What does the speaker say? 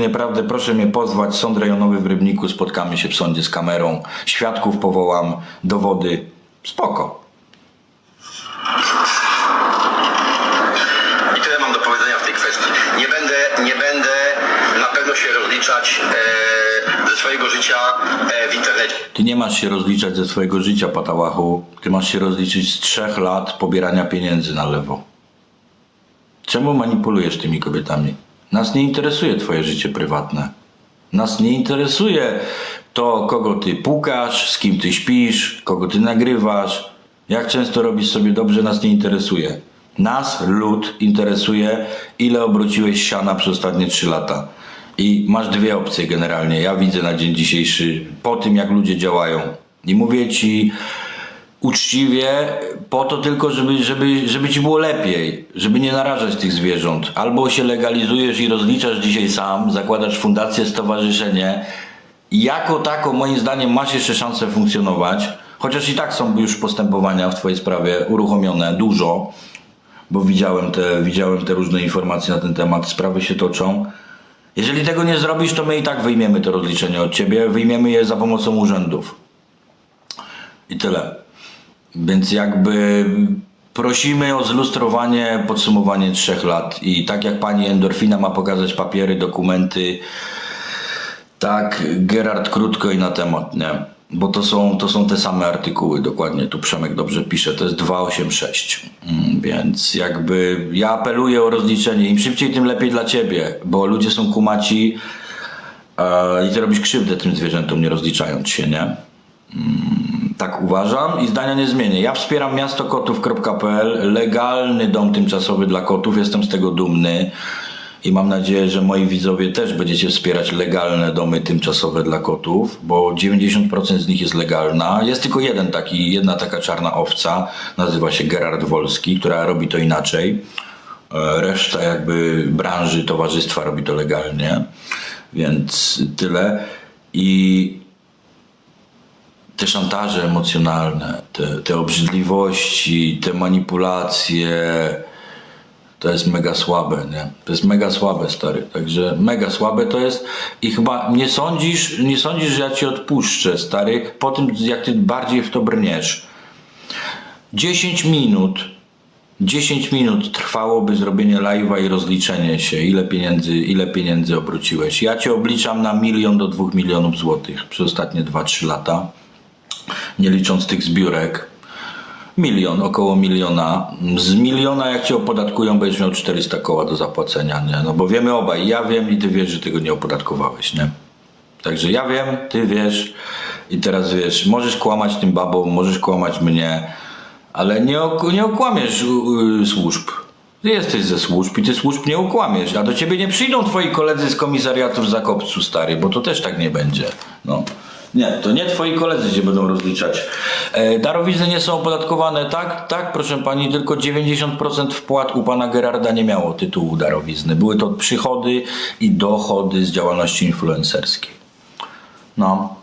nieprawdę, proszę mnie pozwać, sąd rejonowy w Rybniku, spotkamy się w sądzie z kamerą, świadków powołam, dowody, spoko. I tyle mam do powiedzenia w tej kwestii. Nie będę, nie będę na pewno się rozliczać e, ze swojego życia e, w internecie. Ty nie masz się rozliczać ze swojego życia, patałachu. Ty masz się rozliczyć z trzech lat pobierania pieniędzy na lewo. Czemu manipulujesz tymi kobietami? Nas nie interesuje twoje życie prywatne. Nas nie interesuje to, kogo ty pukasz, z kim ty śpisz, kogo ty nagrywasz, jak często robisz sobie dobrze, nas nie interesuje. Nas, lud, interesuje, ile obróciłeś siana przez ostatnie trzy lata. I masz dwie opcje generalnie. Ja widzę na dzień dzisiejszy, po tym jak ludzie działają. I mówię ci, uczciwie po to tylko, żeby, żeby, żeby ci było lepiej, żeby nie narażać tych zwierząt. Albo się legalizujesz i rozliczasz dzisiaj sam, zakładasz fundację, stowarzyszenie. Jako tako moim zdaniem masz jeszcze szansę funkcjonować, chociaż i tak są już postępowania w twojej sprawie uruchomione, dużo, bo widziałem te, widziałem te różne informacje na ten temat, sprawy się toczą. Jeżeli tego nie zrobisz, to my i tak wyjmiemy to rozliczenie od ciebie, wyjmiemy je za pomocą urzędów. I tyle. Więc jakby prosimy o zlustrowanie, podsumowanie trzech lat. I tak jak pani Endorfina ma pokazać papiery, dokumenty, tak Gerard krótko i na temat, nie? Bo to są, to są te same artykuły, dokładnie. Tu Przemek dobrze pisze, to jest 286. Mm, Więc jakby ja apeluję o rozliczenie. Im szybciej, tym lepiej dla ciebie, bo ludzie są kumaci e, i ty robisz krzywdę tym zwierzętom, nie rozliczając się, nie? Tak uważam i zdania nie zmienię. Ja wspieram miastokotów.pl, legalny dom tymczasowy dla kotów, jestem z tego dumny i mam nadzieję, że moi widzowie też będziecie wspierać legalne domy tymczasowe dla kotów, bo 90% z nich jest legalna. Jest tylko jeden taki, jedna taka czarna owca, nazywa się Gerard Wolski, która robi to inaczej. E, Reszta jakby branży, towarzystwa robi to legalnie, więc tyle. I te szantaże emocjonalne, te, te obrzydliwości, te manipulacje, to jest mega słabe, nie? To jest mega słabe, stary. Także mega słabe to jest i chyba nie sądzisz, nie sądzisz, że ja ci odpuszczę, stary, po tym jak ty bardziej w to brniesz. 10 minut, 10 minut trwałoby zrobienie live'a i rozliczenie się, ile pieniędzy, ile pieniędzy obróciłeś. Ja cię obliczam na milion do dwóch milionów złotych przez ostatnie 2-3 lata nie licząc tych zbiórek, milion, około miliona. Z miliona jak cię opodatkują, będziesz miał 400 koła do zapłacenia, nie? No bo wiemy obaj, ja wiem i ty wiesz, że tego nie opodatkowałeś, nie? Także ja wiem, ty wiesz i teraz wiesz, możesz kłamać tym babom, możesz kłamać mnie, ale nie, ok- nie okłamiesz yy, służb. Ty jesteś ze służb i ty służb nie okłamiesz, a do ciebie nie przyjdą twoi koledzy z komisariatu w Zakopcu, stary, bo to też tak nie będzie. No. Nie, to nie twoi koledzy się będą rozliczać. E, darowizny nie są opodatkowane, tak? Tak, proszę pani, tylko 90% wpłat u pana Gerarda nie miało tytułu darowizny. Były to przychody i dochody z działalności influencerskiej. No.